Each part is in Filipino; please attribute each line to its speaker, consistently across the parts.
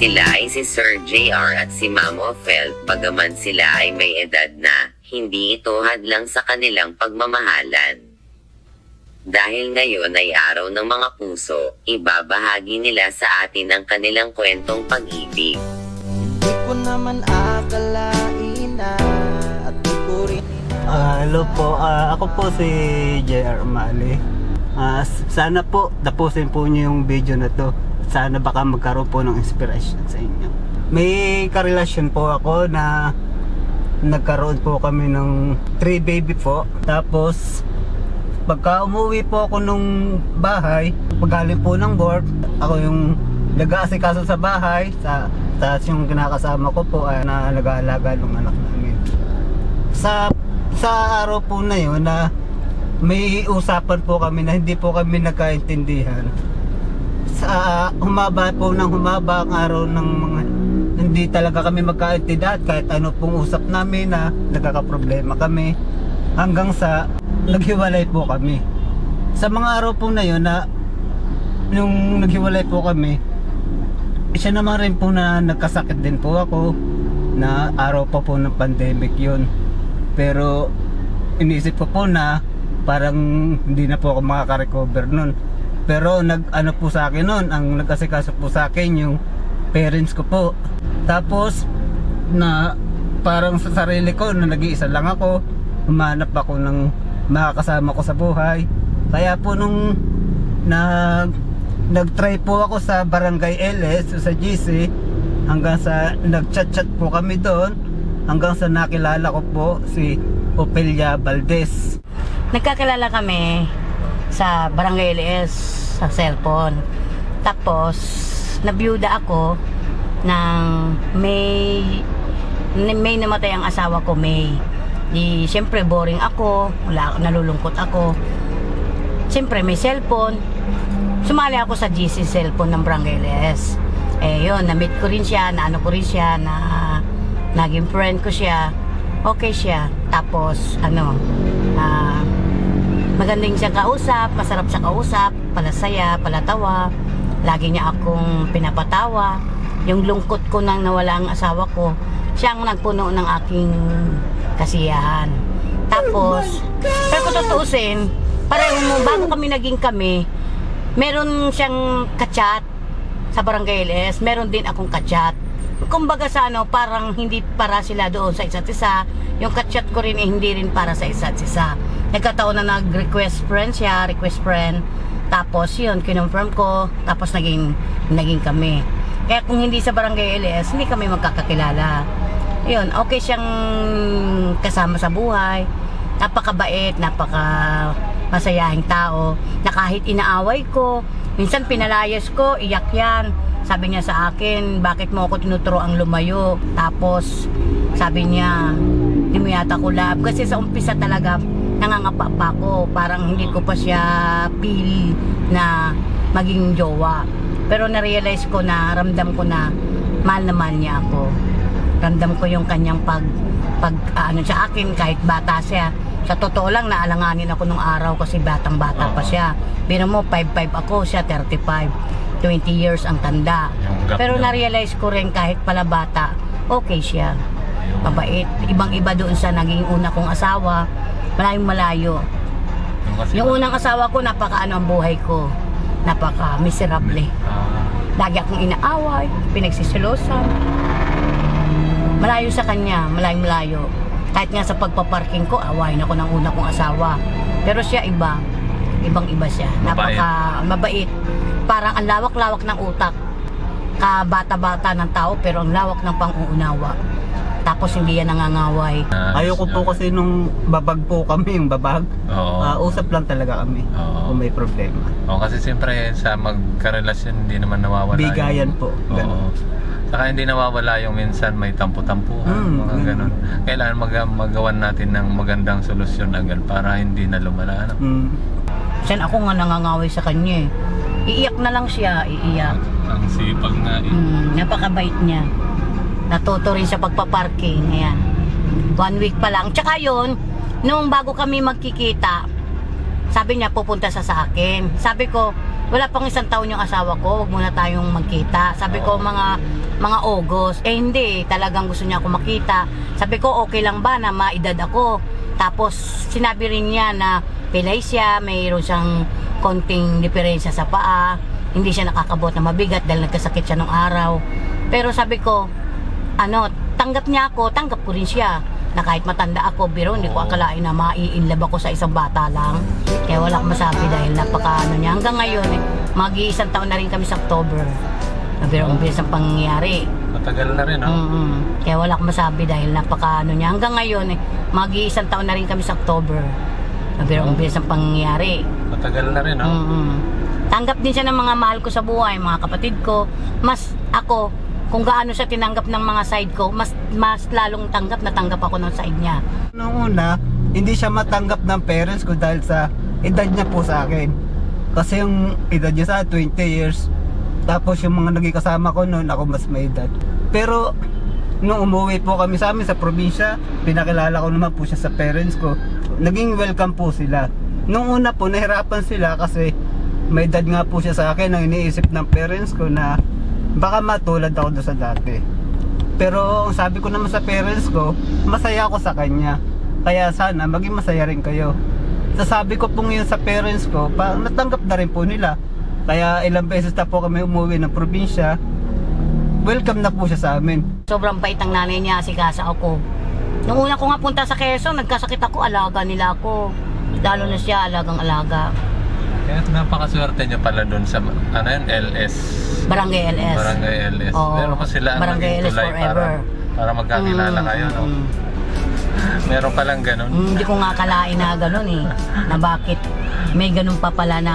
Speaker 1: Sila ay si Sir JR at si Mamo Fel, bagaman sila ay may edad na, hindi ito hadlang sa kanilang pagmamahalan. Dahil ngayon ay araw ng mga puso, ibabahagi nila sa atin ang kanilang kwentong pag-ibig.
Speaker 2: Di ko naman ko
Speaker 3: Ah, hello po, Ah, ako po si JR Mali. S- sana po tapusin po niyo yung video na to. Sana baka magkaroon po ng inspiration sa inyo. May karelasyon po ako na nagkaroon po kami ng three baby po. Tapos pagka umuwi po ako nung bahay, pagaling po ng work, ako yung nag-aasikaso sa bahay, sa tapos yung kinakasama ko po ay na nag-aalaga ng anak namin sa sa araw po na yun na may usapan po kami na hindi po kami nagkaintindihan. Sa humaba po ng humaba ang araw ng mga hindi talaga kami magkaintindihan kahit ano pong usap namin na nagkakaproblema kami hanggang sa naghiwalay po kami. Sa mga araw po na yun na nung naghiwalay po kami, siya naman rin po na nagkasakit din po ako na araw pa po ng pandemic yun pero inisip ko po na parang hindi na po ako makaka-recover nun. Pero nag ano po sa akin nun ang nagkasikaso po sa akin yung parents ko po. Tapos na parang sa sarili ko na nag-iisa lang ako humanap ako ng makakasama ko sa buhay. Kaya po nung nag nag-try po ako sa Barangay LS sa GC hanggang sa nag-chat-chat po kami doon hanggang sa nakilala ko po si Opelia Valdez.
Speaker 4: Nagkakilala kami sa Barangay LS sa cellphone. Tapos, nabiyuda ako ng May May namatay ang asawa ko, May. Di, siyempre boring ako, wala, nalulungkot ako. Siyempre may cellphone. Sumali ako sa GC cellphone ng Barangay LS. Eh yun, na-meet ko rin siya, na ano ko rin siya, na naging friend ko siya. Okay siya. Tapos, ano, ah, magaling siya kausap, masarap siya kausap, palasaya, palatawa. Lagi niya akong pinapatawa. Yung lungkot ko nang nawala ang asawa ko, siya ang nagpuno ng aking kasiyahan. Tapos, pero kung tutuusin, pareho mo, bago kami naging kami, meron siyang kachat sa barangay LS, meron din akong kachat. Kumbaga sa ano, parang hindi para sila doon sa isa't isa. Yung kachat ko rin eh, hindi rin para sa isa't isa. Nagkataon na nag-request friend siya, request friend. Tapos yun, kinonfirm ko. Tapos naging, naging kami. Kaya kung hindi sa barangay LS, hindi kami magkakakilala. Yun, okay siyang kasama sa buhay. Napakabait, napaka masayahing tao. Na kahit inaaway ko, minsan pinalayas ko, iyak yan. Sabi niya sa akin, bakit mo ako tinuturo ang lumayo? Tapos, sabi niya, hindi mo yata ko love. Kasi sa umpisa talaga, nangangapa pa ako. Parang hindi ko pa siya feel na maging jowa. Pero na-realize ko na, ramdam ko na, mahal na mahal niya ako. Ramdam ko yung kanyang pag, pag ah, ano sa akin, kahit bata siya. Sa totoo lang, naalanganin ako nung araw kasi batang-bata pa siya. Pero mo, 5'5 ako, siya 35. 20 years ang tanda. Pero na-realize ko rin kahit pala bata, okay siya. Mabait. Ibang-iba doon sa naging una kong asawa. Malayong malayo.
Speaker 5: Yung,
Speaker 4: unang asawa ko, napaka ano ang buhay ko. Napaka miserable.
Speaker 5: Ah,
Speaker 4: Lagi akong inaaway, pinagsisilosan. Malayo sa kanya, malayong malayo. Kahit nga sa pagpaparking ko, awayin ako ng una kong asawa. Pero siya iba. Ibang-iba siya. Napaka mabait. Parang ang lawak-lawak ng utak. Kabata-bata ng tao, pero ang lawak ng pang-uunawa. Tapos hindi yan nangangaway.
Speaker 3: Ayoko po kasi nung babag po kami, yung babag.
Speaker 5: Oo.
Speaker 3: Ah, usap lang talaga kami
Speaker 5: Oo.
Speaker 3: kung may problema.
Speaker 5: Oo, kasi siyempre sa magkarelasyon hindi naman nawawala
Speaker 3: Bigayan
Speaker 5: yung,
Speaker 3: po.
Speaker 5: Oo.
Speaker 3: Ganun.
Speaker 5: Saka hindi nawawala yung minsan may tampu-tampuhan,
Speaker 3: Mm,
Speaker 5: mga
Speaker 3: mm.
Speaker 5: ganun. Kailangan mag magawan natin ng magandang solusyon agad para hindi na lumala. Ano?
Speaker 3: Mm.
Speaker 4: Sen ako nga nangangaway sa kanya eh. Iiyak na lang siya, iiyak.
Speaker 5: Ang sipag nga eh.
Speaker 4: Mm, napakabait niya. Natuto rin sa pagpaparking. Ayan. One week pa lang. Tsaka yun, nung bago kami magkikita, sabi niya pupunta sa sa akin. Sabi ko, wala pang isang taon yung asawa ko, wag muna tayong magkita. Sabi ko, mga mga August. Eh hindi, talagang gusto niya ako makita. Sabi ko, okay lang ba na maedad ako? Tapos, sinabi rin niya na pilay siya, mayroon siyang konting diferensya sa paa. Hindi siya nakakabot na mabigat dahil nagkasakit siya nung araw. Pero sabi ko, ano, tanggap niya ako, tanggap ko rin siya. Na kahit matanda ako, biro, hindi ko akalain na maiinlove ako sa isang bata lang. Kaya wala akong masabi dahil napaka ano niya. Hanggang ngayon, mag-iisang taon na rin kami sa October. Biro, ang bilis ang pangyayari.
Speaker 5: Matagal na rin, no?
Speaker 4: Mm-mm. Kaya wala akong masabi dahil napaka ano niya. Hanggang ngayon, eh, mag-iisang taon na rin kami sa October. Biro, ang bilis ang pangyayari.
Speaker 5: Matagal na rin, no?
Speaker 4: Mm-mm. Tanggap din siya ng mga mahal ko sa buhay, mga kapatid ko. Mas ako, kung gaano siya tinanggap ng mga side ko, mas mas lalong tanggap na tanggap ako ng side niya.
Speaker 3: Nung una, hindi siya matanggap ng parents ko dahil sa edad niya po sa akin. Kasi yung edad niya sa 20 years, tapos yung mga naging kasama ko noon, ako mas may edad. Pero nung umuwi po kami sa amin sa probinsya, pinakilala ko naman po siya sa parents ko. Naging welcome po sila. Nung una po, nahirapan sila kasi may edad nga po siya sa akin ang iniisip ng parents ko na baka matulad ako doon sa dati. Pero ang sabi ko naman sa parents ko, masaya ako sa kanya. Kaya sana maging masaya rin kayo. Sasabi ko pong yun sa parents ko, pa, natanggap na rin po nila. Kaya ilang beses na po kami umuwi ng probinsya, welcome na po siya sa amin.
Speaker 4: Sobrang bait ang nanay niya, si Kasa ako. Nung una ko nga punta sa Quezon, nagkasakit ako, alaga nila ako. Lalo na siya, alagang alaga.
Speaker 5: Kaya napakaswerte niyo pala doon sa, ano yun, LS.
Speaker 4: Barangay LS.
Speaker 5: Barangay LS.
Speaker 4: Oo.
Speaker 5: Meron ko sila ang
Speaker 4: Barangay
Speaker 5: naging
Speaker 4: LS
Speaker 5: tulay para,
Speaker 4: forever.
Speaker 5: para magkakilala
Speaker 4: Mm,
Speaker 5: kayo, no?
Speaker 4: mm.
Speaker 5: Meron palang ganun.
Speaker 4: Mm, Hindi ko nga kalain na gano'n eh. Na bakit may ganun pa pala na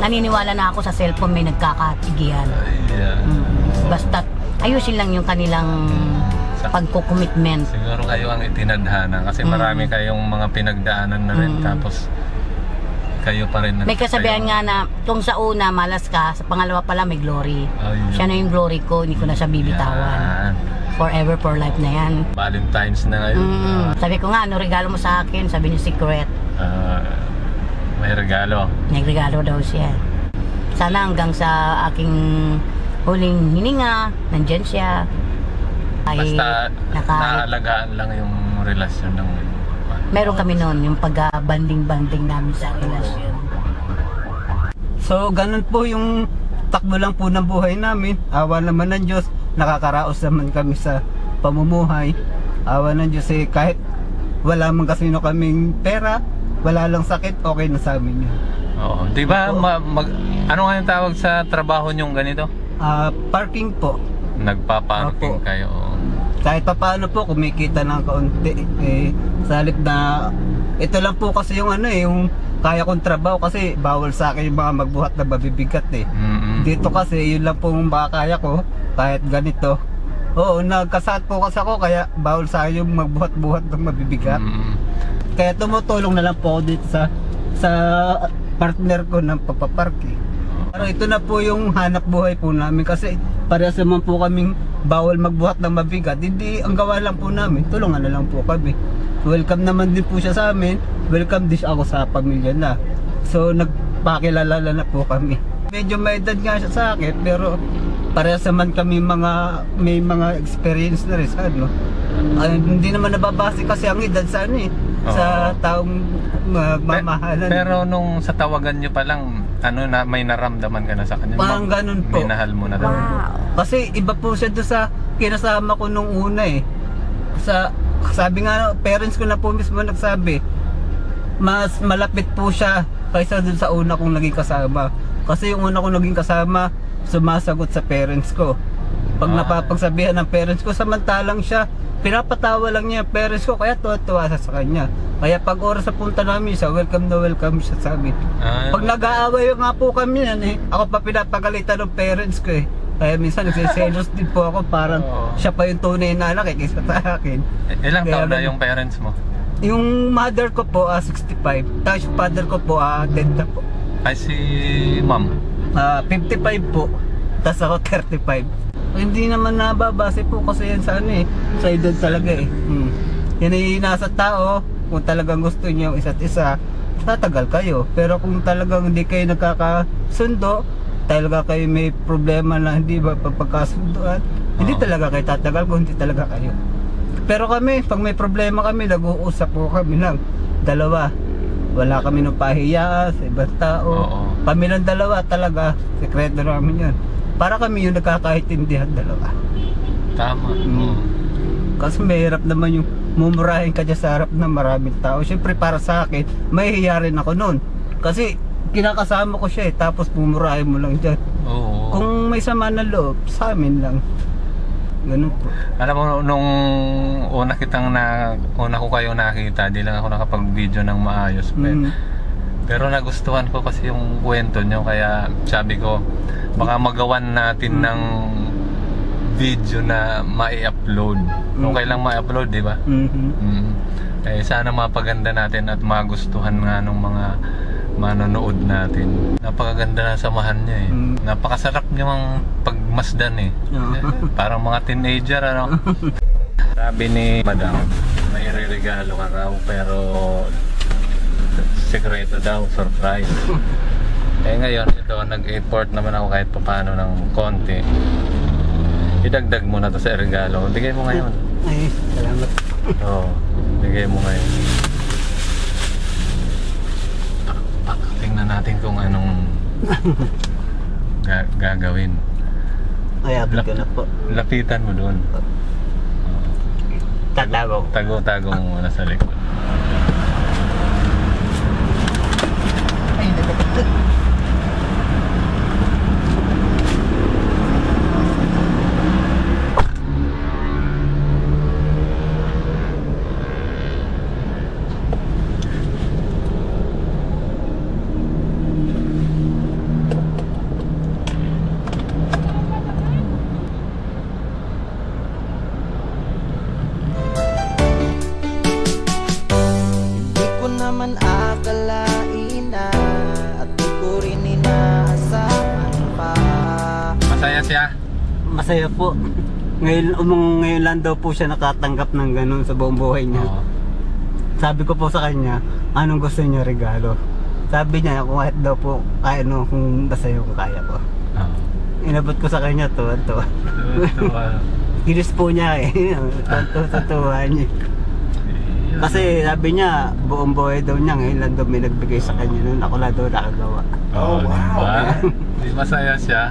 Speaker 4: naniniwala na ako sa cellphone may nagkakatigihan.
Speaker 5: Yeah.
Speaker 4: Mm. Basta ayusin lang yung kanilang pagko-commitment.
Speaker 5: Siguro kayo ang itinadhana kasi
Speaker 4: Mm.
Speaker 5: marami kayong mga pinagdaanan na rin
Speaker 4: Mm.
Speaker 5: tapos kayo pa rin.
Speaker 4: May kasabihan nga na kung sa una malas ka, sa pangalawa pala may glory.
Speaker 5: Ayun.
Speaker 4: Siya na yung glory ko, hindi ko na siya bibitawan.
Speaker 5: Yan.
Speaker 4: Forever for life na yan.
Speaker 5: Valentine's na ngayon.
Speaker 4: Mm. Sabi ko nga, ano regalo mo sa akin? Sabi niya, secret.
Speaker 5: Ah, may regalo.
Speaker 4: Nagregalo daw siya. Sana hanggang sa aking huling hininga, nandyan siya. Ay,
Speaker 5: Basta
Speaker 4: naka,
Speaker 5: naalagaan lang yung relasyon ng
Speaker 4: meron kami noon, yung pag-banding-banding namin sa relasyon.
Speaker 3: So ganun po yung takbo lang po ng buhay namin. Awa naman ng Diyos, nakakaraos naman kami sa pamumuhay. Awa ng Diyos eh, kahit wala man kasi no kaming pera, wala lang sakit, okay na sa amin yun.
Speaker 5: Oo. Di ba, ma- mag- ano nga yung tawag sa trabaho nyong ganito?
Speaker 3: Ah, parking po.
Speaker 5: Nagpa-parking
Speaker 3: Opo.
Speaker 5: kayo.
Speaker 3: Kahit pa paano po kumikita ng kaunti eh sa halip na ito lang po kasi yung ano eh yung kaya kong trabaho kasi bawal sa akin yung mga magbuhat na mabibigat eh.
Speaker 5: Mm-mm.
Speaker 3: Dito kasi yun lang po yung makakaya ko kahit ganito. Oo, nagkasakit po kasi ako kaya bawal sa yung magbuhat-buhat ng mabibigat.
Speaker 5: Mm-mm.
Speaker 3: Kaya tumutulong na lang po ako dito sa sa partner ko ng pagpaparking. Pero ito na po yung hanap buhay po namin kasi parehas naman po kaming bawal magbuhat ng mabigat. Hindi, ang gawa lang po namin, tulungan na lang po kami. Welcome naman din po siya sa amin. Welcome din ako sa pamilya na. So nagpakilala na po kami. Medyo may edad nga siya sa akin pero parehas naman kami mga may mga experience na rin sa ano. Ah, hindi naman nababase kasi ang edad sa ano eh, sa
Speaker 5: Oo.
Speaker 3: taong magmamahalan.
Speaker 5: Pero nung sa tawagan nyo pa lang, ano na may naramdaman ka na sa kanya?
Speaker 3: Parang ganun po.
Speaker 5: Minahal mo na daw.
Speaker 3: Kasi iba po siya doon sa kinasama ko nung una eh. Sa sabi nga parents ko na po mismo nagsabi mas malapit po siya kaysa dun sa una kong naging kasama. Kasi yung una kong naging kasama sumasagot sa parents ko. Pag
Speaker 5: Ah.
Speaker 3: napapagsabihan ng parents ko samantalang siya pinapatawa lang niya parents ko kaya tuwa-tuwa sa kanya. Kaya pag oras sa punta namin siya, welcome na welcome siya sa amin.
Speaker 5: Ah,
Speaker 3: Pag nag-aaway nga po kami yan eh, ako pa pinapagalitan ng parents ko eh. Kaya minsan nagsiselos din po ako parang
Speaker 5: Oo.
Speaker 3: siya pa yung tunay na anak eh, kaysa sa akin.
Speaker 5: eh, ilang
Speaker 3: Kaya
Speaker 5: taon na yung parents mo?
Speaker 3: Yung mother ko po, ah, 65. Tapos yung father ko po, ah, dead na po.
Speaker 5: Ay si ma'am.
Speaker 3: Ah, 55 po. Tapos ako 35. Hindi naman nababase po kasi yan sa ano eh. Sa edad talaga eh. Hmm. Yan ay nasa tao. kung talagang gusto niyo isa't isa, tatagal kayo. Pero kung talagang hindi kayo nagkakasundo, talaga kayo may problema na hindi ba pagkakasunduan, hindi talaga kayo tatagal kung hindi talaga kayo. Pero kami, pag may problema kami, nag-uusap po kami lang. Dalawa. Wala kami ng pahiya sa ibang tao.
Speaker 5: Oo.
Speaker 3: Dalawa talaga. Sekreto namin yun. Para kami yung nagkakaintindihan dalawa.
Speaker 5: Tama.
Speaker 3: Mm. Kasi mahirap naman yung mumurahin ka dyan sa harap ng maraming tao. Siyempre para sa akin, mahihiya rin ako nun. Kasi kinakasama ko siya eh, tapos mumurahin mo lang dyan.
Speaker 5: Oo.
Speaker 3: Kung may sama ng loob, sa amin lang. Ganun po.
Speaker 5: Alam mo, nung una kitang na, una ko kayo nakita, di lang ako nakapag-video ng maayos.
Speaker 3: Mm.
Speaker 5: Pero nagustuhan ko kasi yung kwento nyo, kaya sabi ko, baka magawan natin ng video na mai-upload. Okay lang ma-upload, di ba?
Speaker 3: Mhm.
Speaker 5: Mm. Eh, sana mapaganda natin at magustuhan nga ng mga manonood natin. Napakaganda na samahan niya eh.
Speaker 3: Mm.
Speaker 5: Napakasarap niya mang pagmasdan eh.
Speaker 3: Oo.
Speaker 5: Eh, Parang mga teenager ano. Sabi ni Madam, may regalo ka raw pero sekreto daw, surprise. eh ngayon, ito, nag-import naman ako kahit papano ng konti. Idagdag mo na to sa regalo. Bigay mo ngayon.
Speaker 3: Ay, salamat.
Speaker 5: Oo, bigay mo ngayon. Pa- pa- Tingnan natin kung anong ga- gagawin.
Speaker 3: Ay, abot ko na po.
Speaker 5: Lapitan mo doon.
Speaker 3: Tatago.
Speaker 5: Tago-tago mo muna sa likod.
Speaker 3: Ay, nakapit.
Speaker 2: Naman akalain na At di ko rin inaasahan pa
Speaker 5: Masaya siya.
Speaker 3: Masaya po. Ngayon, umang, ngayon lang daw po siya nakatanggap ng ganun sa buong buhay niya.
Speaker 5: Oo.
Speaker 3: Sabi ko po sa kanya, anong gusto niya regalo? Sabi niya, kung kahit daw po, kaya no, kung basta yung kaya ko.
Speaker 5: Oo.
Speaker 3: Inabot ko sa kanya to, to.
Speaker 5: Tuwa.
Speaker 3: Kinis po niya eh. Tanto sa tuwa niya. Kasi sabi niya, buong buhay daw niya, ngayon lang daw may nagbigay sa kanya nun. Ako lang daw nakagawa.
Speaker 5: Oh, wow. Di masaya siya.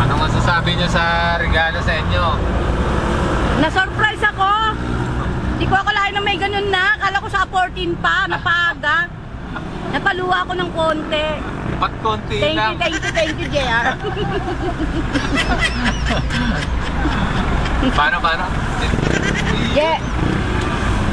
Speaker 5: Ano masasabi niyo sa regalo sa inyo?
Speaker 4: Na-surprise ako! Di ko akalain na may ganun na. Akala ko sa 14 pa, napaga. Napaluwa ako ng konti.
Speaker 5: Pat konti
Speaker 4: Thank you,
Speaker 5: lang.
Speaker 4: thank you, thank you, JR.
Speaker 5: Paano, paano?
Speaker 4: Yeah.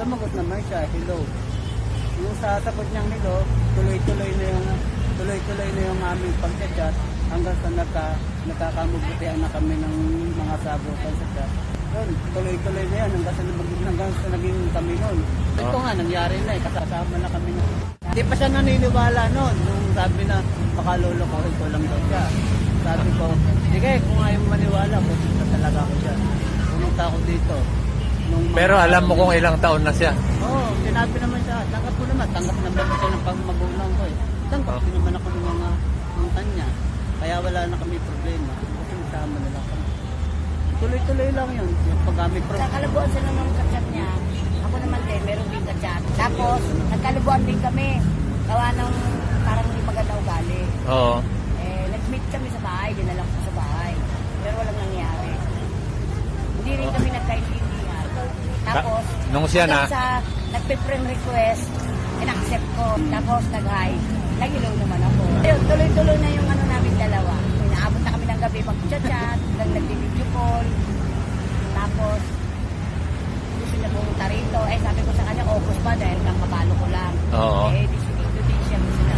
Speaker 3: Sumagot naman siya, hello. Yung sa sagot niyang hello, tuloy-tuloy na yung tuloy-tuloy na yung aming pagchat hanggang sa nagka, nagkakamubutihan na kami ng mga sagutan sa chat. Yun, tuloy-tuloy na yan hanggang sa, hanggang sa naging kami nun. Ito nga, nangyari na eh, kasama na kami nun. Hindi pa siya naniniwala nun, nung sabi na baka lolokohin ko lang daw siya. Sabi ko, sige, kung ayaw maniwala, pupunta talaga ako siya. Pumunta ako dito. Nung
Speaker 5: Pero alam mo kung ilang taon na siya.
Speaker 3: Oo, sinabi naman siya, tanggap ko naman, tanggap naman ko siya ng pagmagulang ko eh. Tanggap ko naman ako ng mga ng kanya. Kaya wala na kami problema. Kasi sama na lang kami. Tuloy-tuloy lang yun. Yung pag-aming
Speaker 4: Sa
Speaker 3: problema.
Speaker 4: kalabuan sila ng kachat niya. Ako naman din, meron din kachat. Tapos, nagkalabuan din kami. Gawa ng parang hindi maganda ugali.
Speaker 5: Oo.
Speaker 4: Eh, nag-meet kami sa bahay, dinala ko sa bahay. Pero walang nangyari. Hindi rin kami nagkaintindihan. Tapos,
Speaker 5: nung siya na-
Speaker 4: sa nagpe-friend request, in-accept ko. Tapos, nag-hi. Nag-hello naman ako. Tuloy-tuloy na yung ano namin dalawa. Inaabot na kami ng gabi mag-chat-chat, hanggang nag-video call. Tapos, gusto niya pumunta rito. Eh, sabi ko sa kanya, August pa dahil kang kapalo ko lang.
Speaker 5: Oo.
Speaker 4: Eh, di sige. nag-miss na.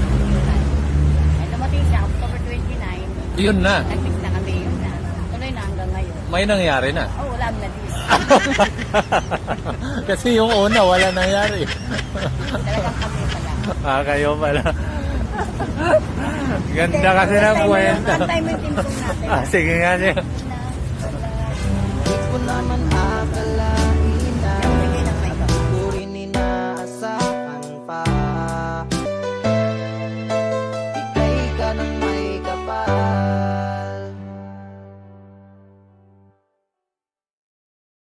Speaker 4: Ay, dumating siya, October 29.
Speaker 5: Yun na.
Speaker 4: Nag-miss na kami, yun na. Tuloy na hanggang ngayon.
Speaker 5: May nangyari na.
Speaker 4: Oh, wala na miss.
Speaker 5: Kasi yung una, wala nangyari.
Speaker 4: Talagang kami pala.
Speaker 5: ah, kayo pala. Ganda kasi ng kwento.
Speaker 4: Antay mo yung natin.
Speaker 5: Ah, sige nga siya.
Speaker 2: Di ko naman akalain